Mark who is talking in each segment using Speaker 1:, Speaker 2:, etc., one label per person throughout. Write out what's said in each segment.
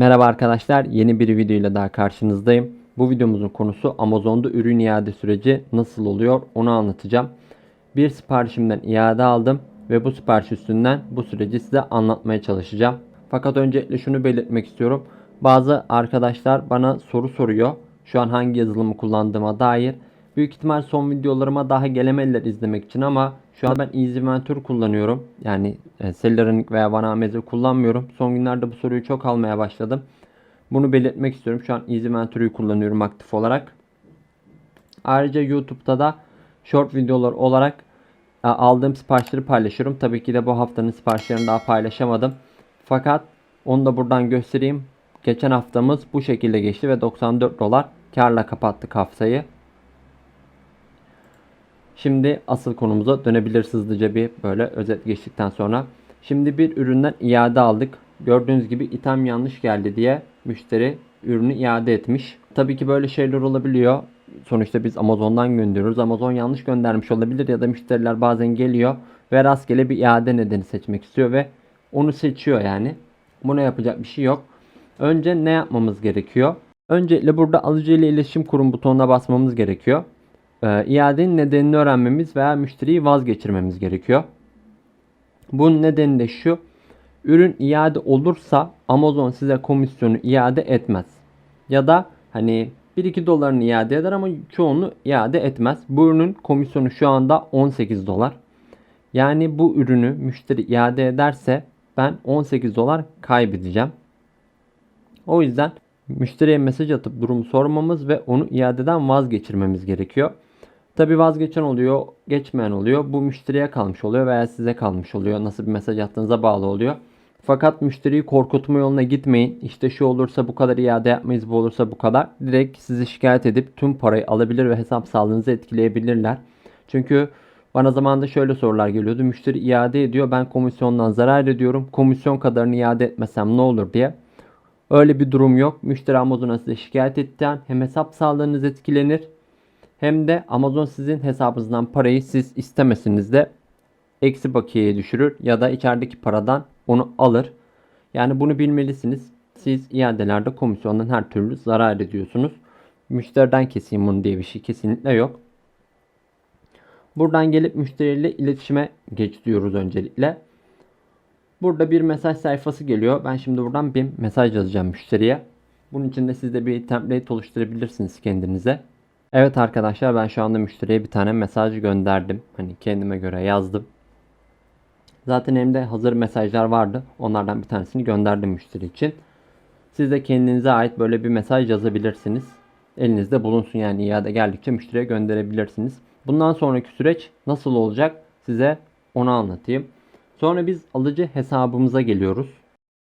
Speaker 1: Merhaba arkadaşlar, yeni bir video ile daha karşınızdayım. Bu videomuzun konusu Amazon'da ürün iade süreci nasıl oluyor onu anlatacağım. Bir siparişimden iade aldım ve bu sipariş üstünden bu süreci size anlatmaya çalışacağım. Fakat öncelikle şunu belirtmek istiyorum. Bazı arkadaşlar bana soru soruyor. Şu an hangi yazılımı kullandığıma dair. Büyük ihtimal son videolarıma daha gelemediler izlemek için ama şu an ben Easy Venture kullanıyorum. Yani e, Celerynik veya Vanamez'i kullanmıyorum. Son günlerde bu soruyu çok almaya başladım. Bunu belirtmek istiyorum. Şu an Easy Venture'yu kullanıyorum aktif olarak. Ayrıca YouTube'da da short videolar olarak e, aldığım siparişleri paylaşıyorum. Tabii ki de bu haftanın siparişlerini daha paylaşamadım. Fakat onu da buradan göstereyim. Geçen haftamız bu şekilde geçti ve 94 dolar karla kapattık haftayı. Şimdi asıl konumuza dönebiliriz hızlıca bir böyle özet geçtikten sonra. Şimdi bir üründen iade aldık. Gördüğünüz gibi itham yanlış geldi diye müşteri ürünü iade etmiş. Tabii ki böyle şeyler olabiliyor. Sonuçta biz Amazon'dan gönderiyoruz. Amazon yanlış göndermiş olabilir ya da müşteriler bazen geliyor ve rastgele bir iade nedeni seçmek istiyor ve onu seçiyor yani. Buna yapacak bir şey yok. Önce ne yapmamız gerekiyor? Öncelikle burada alıcı ile iletişim kurum butonuna basmamız gerekiyor. Ee, iadenin nedenini öğrenmemiz veya müşteriyi vazgeçirmemiz gerekiyor. Bunun nedeni de şu. Ürün iade olursa Amazon size komisyonu iade etmez. Ya da hani 1-2 dolarını iade eder ama çoğunu iade etmez. Bu ürünün komisyonu şu anda 18 dolar. Yani bu ürünü müşteri iade ederse ben 18 dolar kaybedeceğim. O yüzden müşteriye mesaj atıp durumu sormamız ve onu iadeden vazgeçirmemiz gerekiyor. Tabi vazgeçen oluyor, geçmeyen oluyor. Bu müşteriye kalmış oluyor veya size kalmış oluyor. Nasıl bir mesaj attığınıza bağlı oluyor. Fakat müşteriyi korkutma yoluna gitmeyin. İşte şu olursa bu kadar iade yapmayız, bu olursa bu kadar. Direkt sizi şikayet edip tüm parayı alabilir ve hesap sağlığınızı etkileyebilirler. Çünkü bana zamanında şöyle sorular geliyordu. Müşteri iade ediyor, ben komisyondan zarar ediyorum. Komisyon kadarını iade etmesem ne olur diye. Öyle bir durum yok. Müşteri Amazon'a size şikayet ettiğin hem hesap sağlığınız etkilenir hem de Amazon sizin hesabınızdan parayı siz istemesiniz de eksi bakiyeye düşürür ya da içerideki paradan onu alır. Yani bunu bilmelisiniz. Siz iadelerde komisyondan her türlü zarar ediyorsunuz. Müşteriden keseyim bunu diye bir şey kesinlikle yok. Buradan gelip müşteriyle iletişime geç diyoruz öncelikle. Burada bir mesaj sayfası geliyor. Ben şimdi buradan bir mesaj yazacağım müşteriye. Bunun için de siz de bir template oluşturabilirsiniz kendinize. Evet arkadaşlar ben şu anda müşteriye bir tane mesaj gönderdim. Hani kendime göre yazdım. Zaten elimde hazır mesajlar vardı. Onlardan bir tanesini gönderdim müşteri için. Siz de kendinize ait böyle bir mesaj yazabilirsiniz. Elinizde bulunsun yani iade geldikçe müşteriye gönderebilirsiniz. Bundan sonraki süreç nasıl olacak size onu anlatayım. Sonra biz alıcı hesabımıza geliyoruz.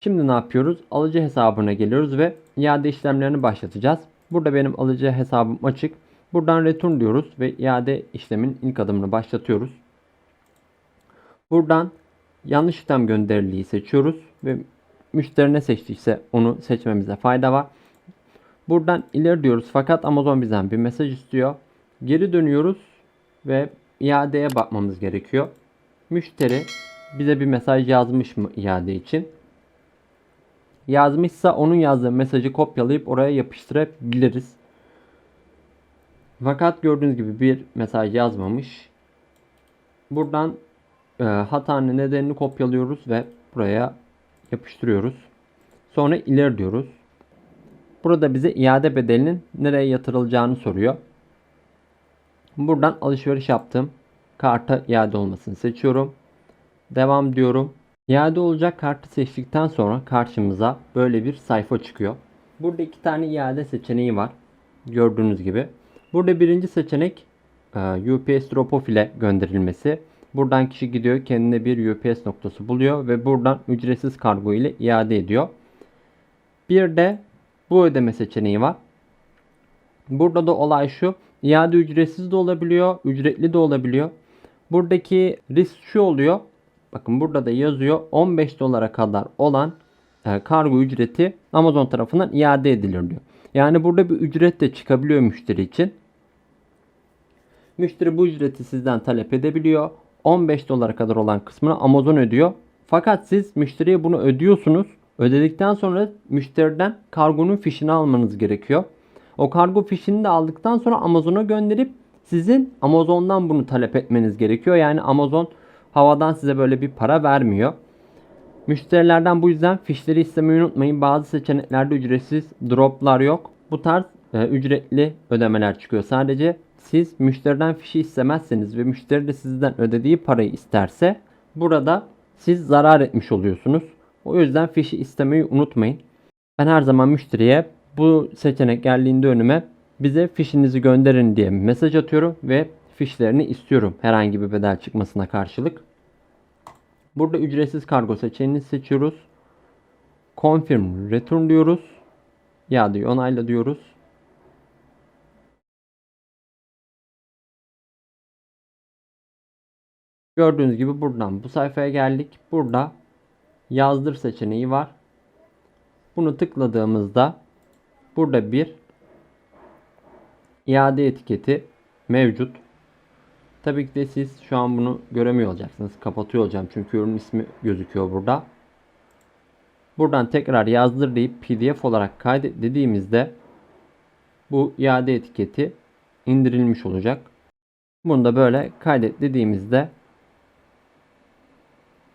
Speaker 1: Şimdi ne yapıyoruz? Alıcı hesabına geliyoruz ve iade işlemlerini başlatacağız. Burada benim alıcı hesabım açık. Buradan return diyoruz ve iade işlemin ilk adımını başlatıyoruz. Buradan yanlış işlem gönderiliği seçiyoruz ve müşteri ne seçtiyse onu seçmemize fayda var. Buradan ileri diyoruz fakat Amazon bizden bir mesaj istiyor. Geri dönüyoruz ve iadeye bakmamız gerekiyor. Müşteri bize bir mesaj yazmış mı iade için? Yazmışsa onun yazdığı mesajı kopyalayıp oraya yapıştırabiliriz. Fakat gördüğünüz gibi bir mesaj yazmamış. Buradan e, hatanın nedenini kopyalıyoruz ve buraya yapıştırıyoruz. Sonra ileri diyoruz. Burada bize iade bedelinin nereye yatırılacağını soruyor. Buradan alışveriş yaptım. Karta iade olmasını seçiyorum. Devam diyorum. İade olacak kartı seçtikten sonra karşımıza böyle bir sayfa çıkıyor. Burada iki tane iade seçeneği var. Gördüğünüz gibi. Burada birinci seçenek e, UPS drop-off ile gönderilmesi. Buradan kişi gidiyor kendine bir UPS noktası buluyor ve buradan ücretsiz kargo ile iade ediyor. Bir de bu ödeme seçeneği var. Burada da olay şu. İade ücretsiz de olabiliyor, ücretli de olabiliyor. Buradaki risk şu oluyor. Bakın burada da yazıyor 15 dolara kadar olan e, kargo ücreti Amazon tarafından iade edilir diyor. Yani burada bir ücret de çıkabiliyor müşteri için. Müşteri bu ücreti sizden talep edebiliyor. 15 dolara kadar olan kısmını Amazon ödüyor. Fakat siz müşteriye bunu ödüyorsunuz. Ödedikten sonra müşteriden kargonun fişini almanız gerekiyor. O kargo fişini de aldıktan sonra Amazon'a gönderip sizin Amazon'dan bunu talep etmeniz gerekiyor. Yani Amazon havadan size böyle bir para vermiyor. Müşterilerden bu yüzden fişleri istemeyi unutmayın. Bazı seçeneklerde ücretsiz droplar yok. Bu tarz e, ücretli ödemeler çıkıyor. Sadece siz müşteriden fişi istemezseniz ve müşteri de sizden ödediği parayı isterse burada siz zarar etmiş oluyorsunuz. O yüzden fişi istemeyi unutmayın. Ben her zaman müşteriye bu seçenek geldiğinde önüme bize fişinizi gönderin diye mesaj atıyorum ve fişlerini istiyorum herhangi bir bedel çıkmasına karşılık. Burada ücretsiz kargo seçeneğini seçiyoruz. Confirm return diyoruz. İadeyi onayla diyoruz. Gördüğünüz gibi buradan bu sayfaya geldik. Burada yazdır seçeneği var. Bunu tıkladığımızda burada bir iade etiketi mevcut. Tabii ki de siz şu an bunu göremiyor olacaksınız. Kapatıyor olacağım çünkü ürün ismi gözüküyor burada. Buradan tekrar yazdır deyip pdf olarak kaydet dediğimizde bu iade etiketi indirilmiş olacak. Bunu da böyle kaydet dediğimizde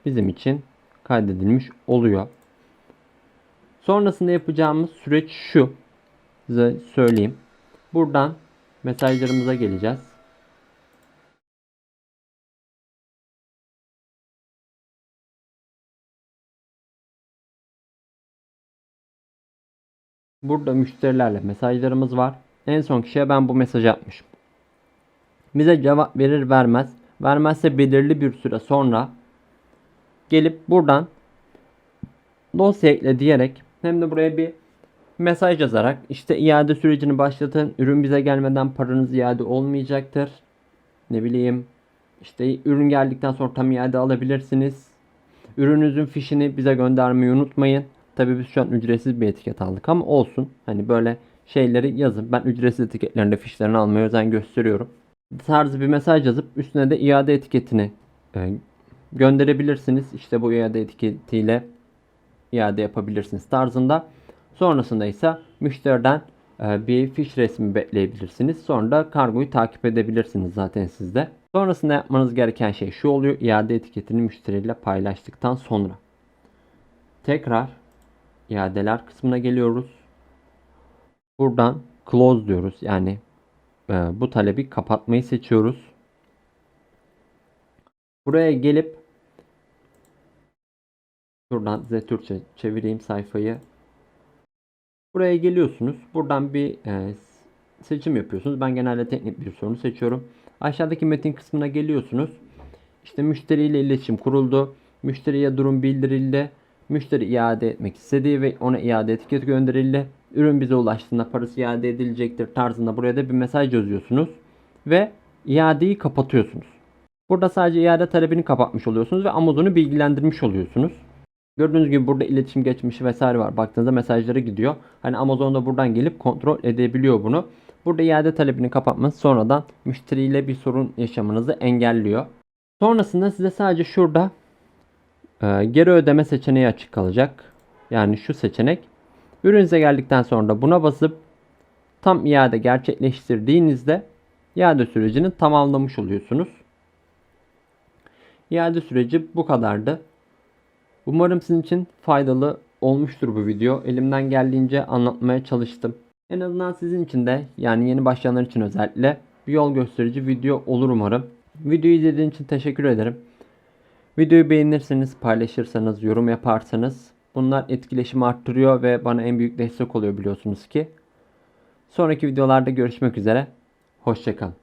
Speaker 1: bizim için kaydedilmiş oluyor. Sonrasında yapacağımız süreç şu. Size söyleyeyim. Buradan mesajlarımıza geleceğiz. Burada müşterilerle mesajlarımız var. En son kişiye ben bu mesajı atmışım. Bize cevap verir vermez. Vermezse belirli bir süre sonra gelip buradan dosya ekle diyerek hem de buraya bir mesaj yazarak işte iade sürecini başlatın. Ürün bize gelmeden paranız iade olmayacaktır. Ne bileyim işte ürün geldikten sonra tam iade alabilirsiniz. Ürününüzün fişini bize göndermeyi unutmayın. Tabii biz şu an ücretsiz bir etiket aldık ama olsun. Hani böyle şeyleri yazın. Ben ücretsiz etiketlerinde fişlerini almaya özen gösteriyorum. Tarzı bir mesaj yazıp üstüne de iade etiketini e, gönderebilirsiniz. İşte bu iade etiketiyle iade yapabilirsiniz tarzında. Sonrasında ise müşteriden e, bir fiş resmi bekleyebilirsiniz. Sonra da kargoyu takip edebilirsiniz zaten sizde. Sonrasında yapmanız gereken şey şu oluyor. İade etiketini müşteriyle paylaştıktan sonra. Tekrar iadeler kısmına geliyoruz. Buradan close diyoruz. Yani e, bu talebi kapatmayı seçiyoruz. Buraya gelip şuradan size Türkçe çevireyim sayfayı. Buraya geliyorsunuz. Buradan bir e, seçim yapıyorsunuz. Ben genelde teknik bir sorunu seçiyorum. Aşağıdaki metin kısmına geliyorsunuz. İşte müşteriyle iletişim kuruldu. Müşteriye durum bildirildi. Müşteri iade etmek istediği ve ona iade etiketi gönderildi. Ürün bize ulaştığında parası iade edilecektir tarzında buraya da bir mesaj yazıyorsunuz. Ve iadeyi kapatıyorsunuz. Burada sadece iade talebini kapatmış oluyorsunuz ve Amazon'u bilgilendirmiş oluyorsunuz. Gördüğünüz gibi burada iletişim geçmişi vesaire var. Baktığınızda mesajları gidiyor. Hani Amazon'da buradan gelip kontrol edebiliyor bunu. Burada iade talebini kapatması sonradan müşteriyle bir sorun yaşamanızı engelliyor. Sonrasında size sadece şurada e, geri ödeme seçeneği açık kalacak. Yani şu seçenek. Ürünüze geldikten sonra buna basıp tam iade gerçekleştirdiğinizde iade sürecini tamamlamış oluyorsunuz. İade süreci bu kadardı. Umarım sizin için faydalı olmuştur bu video. Elimden geldiğince anlatmaya çalıştım. En azından sizin için de yani yeni başlayanlar için özellikle bir yol gösterici video olur umarım. Videoyu izlediğiniz için teşekkür ederim. Videoyu beğenirseniz, paylaşırsanız, yorum yaparsanız bunlar etkileşimi arttırıyor ve bana en büyük destek oluyor biliyorsunuz ki. Sonraki videolarda görüşmek üzere. Hoşçakalın.